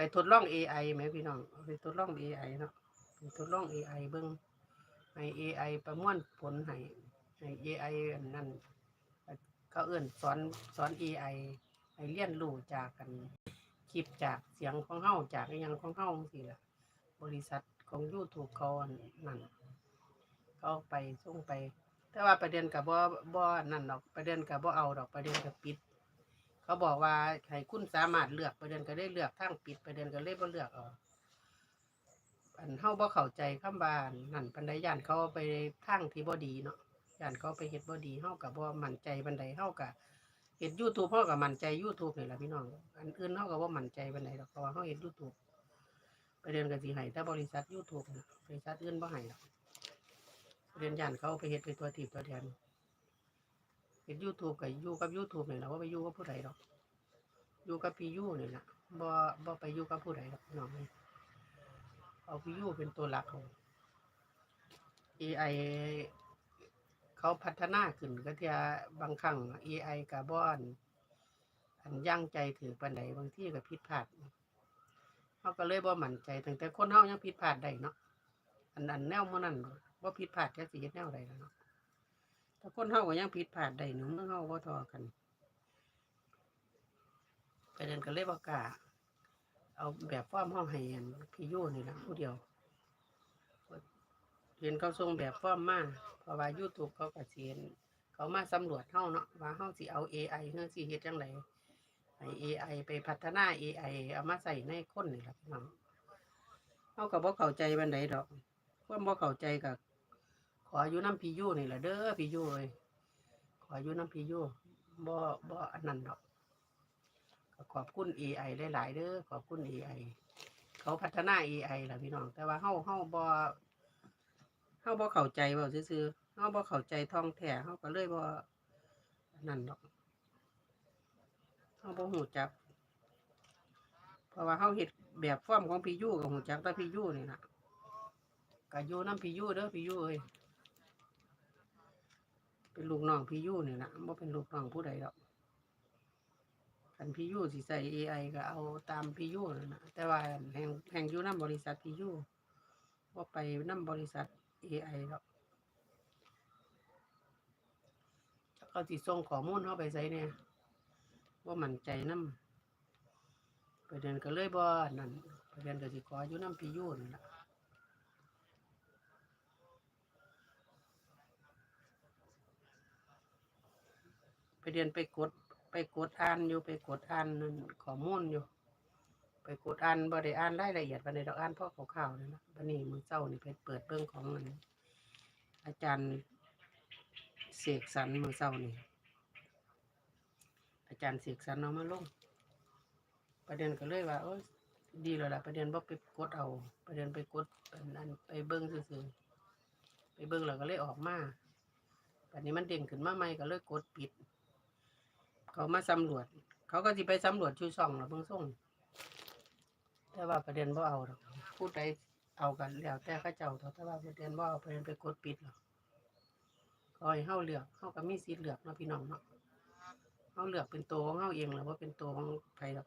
ไปทดลอง AI ไหมพี่น้องไปทดลอง AI เนาะไปทดลอง AI เบิ่งให้ AI ประมวลผลให้ให้ AI อันนั้นเขาเอื้นสอนสอน AI ให้เรียนรู้จากกันคลิปจากเสียงของเฮาจากอหยังของเฮาจังซี่ล่ะบริษัทของ YouTube เขาอันนั่นเขาไปส่งไป แต่ว่าประเด็นกับบ่บ่นั่นดอกประเด็นกับบ่เอาดอกประเด็นกับปิด เขาบอกว่าให้คุณสามารถเลือกประเด็นก็ได้เลือกทางปิดประเด็นก็เลยบ่เลือกเอาอันเฮาบ่เข้าใจคำว่านนั่นปานใดย่านเขาไปทางที่บ่ดีเนาะย่านเขาไปเฮ็ดบ่ดีเฮาก็บ่มั่นใจปานใดเฮาก็เฮ็ด YouTube เฮาก็มั่นใจ YouTube นี่ล่ะพี่น้อง อันอื่นเฮาก็บ่มั่นใจปานใดดอกเพราะว่าเฮาเฮ็ด YouTube ประเด็นก็สิให้แต่บริษัท YouTube นะบริษัทอื่นบ่ให้ดอกประเด็นย่านเขาไปเฮ็ดเป็นตัวตีบตัวแทน เฮ็ด YouTube ก็อยู่กับ YouTube นี่ล่ะบ่ไปยูกับผู้ใดดอกยูกับพี่ยูนี่ล่ะบ่บ่ไปยูกับผู้ใดดอกน้องเอ้ยเอาพี่ยูเป็นตัวหลักของ AI เขาพัฒนาขึ้นก็เทียบางครั้ง AI ก็บ่อนอันย่างใจถือปานใดบางที่ก็ผิดพลาดเขาก็เลยบ่หมั่นใจตั้งแต่คนเฮายังผิดพลาดได้เนาะอันอันแนวมื้อนั้นบ่ผิดพลาดจักสิเฮ็ดแนวใดล่ะเนาะ คนเฮาก็ยังผิดพลาดได้เนาะเมื่อเฮาบ่ทอกันไประเด็นก็เลยบ่กล้าเอาแบบฟอร์มเฮาให้อันพี่โยนี่ละผู้เดียวเห็นเขาส่งแบบฟอร์มมาเพราะว่า YouTube เขาก็สิเห็นเขามาสำรวจเฮาเนาะว่าเฮาสิเอา AI เฮือสิเฮ็ดจังไดให้ AI ไปพัฒนา AI เอามาใส่ในคนนี่ละพี่น้องเฮาก็บ่เข้าใจปานใดดอกความบ่เข้าใจก็ ขออยู่นำพี่ยูนี่แหละเด้อพี่ยูเอ้ยขออยู่นำพี่ยูบ่บ่อันนั้นดอกขอบคุณ AI หลายๆเด้อขอบคุณ AI เขาพัฒนา AI ล่ะพี่น้อง แต่ว่าเฮาเฮาบ่เฮาบ่เข้าใจเว้าซื่อๆเฮาบ่เข้าใจท่องแท้เฮาก็เลยบ่อันนั้นดอกเฮาบ่ฮู้จัก เพราะว่าเฮาเฮ็ดแบบฟอร์มของพี่ยูก็ฮู้จักแต่พี่ยูนี่ล่ะก็อยู่นำพี่ยูเด้อพี่ยูเอ้ย เป็นลูกน้องพี่ยูนี่ล่ะบ่เป็นลูกน้องผู้ใดดอกคันพี่ยูสิใส่ AI ก็เอาตามพี่ยูนั่นนะแต่ว่าแห่งแห่งยู่นำบริษัทพี่ยูบ่ไปนำบริษัท AI ดอกจักเขาสิส่งข้อมูลเฮาไปไสแหน่ว่ามั่นใจนำประเด็นก็เลยบ่นั่นไปเด็นก็สิขออยู่นำพี่ยูนั่นล่ะ ประเด็นไปกดไปกดอ่านอยู่ไปกดอ่านนั่นข้อมูลอยู่ ไปกดอ่านบ่ได้อ่านรายละเอียดปานใดดอกอ่านพ่อคร่าวๆนั่นะบัดนี้มือเช้านี่ไปเปิดเบิ่งของอันอาจารย์เสกสรรมือเช้านี่อาจารย์เสกสรรเอามาลง ประเด็นก็เลยว่าโอ้ดีแล้วล่ะประเด็นบ่ไปกดเอา ประเด็นไปกดอันนั้นไปเบิ่งซื่อไปเบิ่งแล้วก็เลยออกมาบัดนี้มันเด้งขึ้นมาใหม่ก็เลยกดปิด เขามาสำรวจ เขาก็สิไปสำรวจชื่อช่องล่ะเบิ่งส่งแต่ว่าประเด็นบ่เอาดอกพูดใดเอากันแล้วแต่เขาเจ้าเถอะแต่ว่าประเด็นบ่เอาประเด็นไปกดปิดหรอกขอให้าเลือกเฮาก็มีสิทธิ์เลือกเนาะพี่น้องเนาะเข้าเลือกเป็นตัวของเข้าเองหรือว่าเป็นตัวของใครหรอก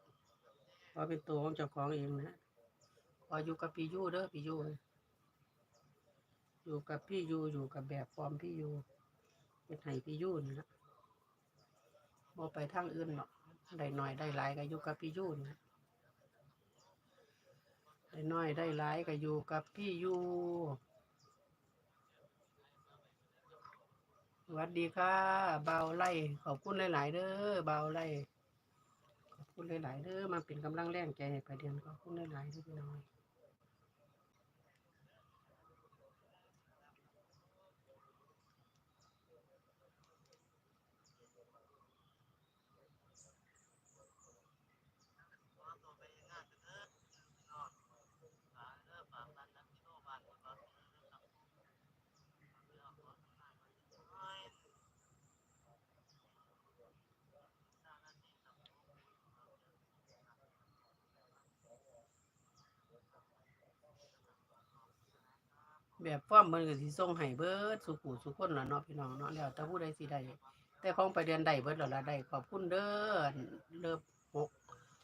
ว่าเป็นตัวของเจ้าของเองนะขออยู่กับพี่ยูเด้อพี่ยูอยู่กับพี่ยูอยู่กับแบบฟอร์มพี่ยูเป็นไห้พี่ยูนี่ละ บ่ไปทางอื่นหรอกได้หน้อยได้หลายก็อยู่กับพี่ยูนี่ละได้น้อยได้หลายก็อยู่กับพี่ยูสวัสดีค่ะเบาไล่ขอบคุณหลาย ๆ เด้อเบาไล่ขอบคุณหลาย ๆ เด้อมาเป็นกำลังแรงใจให้ประเดียนขอบคุณหลาย ๆ เด้อพี่น้อง แบบฟอมมันก็สิส่งให้เบิดสุขุสุคนล่ะเนาะพี่น้องเนาะแล้วแต่ผู้ใดสิได้แต่ของประเดียนได้เบิดแล้วล่ะได้ขอบคุณเด้อเลิฟ